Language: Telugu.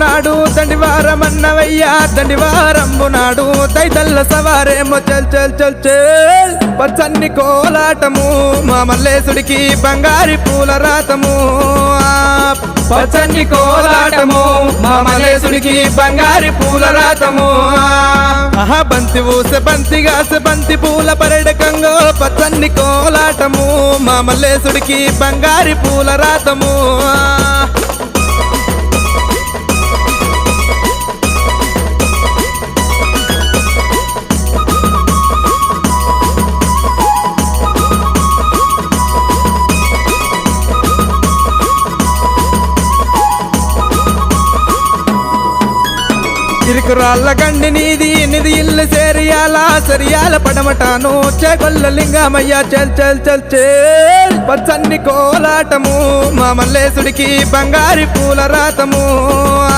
నాడు దండివారమన్నవయ్యా దండివారంబు నాడు తైతల్ల సవారేమో చల్ చల్ చల్ చల్. పచ్చన్ని కోలాటము మా మల్లేశుడికి బంగారి పూల రాతము. పచ్చన్ని కోలాటము మా మల్లేశుడికి బంగారి పూల రాతము. ఆహా బంతి ఊస బంతి గాస బంతి పూల పరడకంగో పచ్చన్ని కోలాటము మా మల్లేశుడికి బంగారి పూల రాతము. ఇరుకురాళ్ళ గండి నీది నిది ఇల్లు సేరియాల సరియాల పడమటాను చేకొల్ల లింగమయ్య. చెల్ చల్ చల్ చెల్ పచ్చన్ని కోలాటము మా మల్లేశుడికి బంగారి పూల రాతము.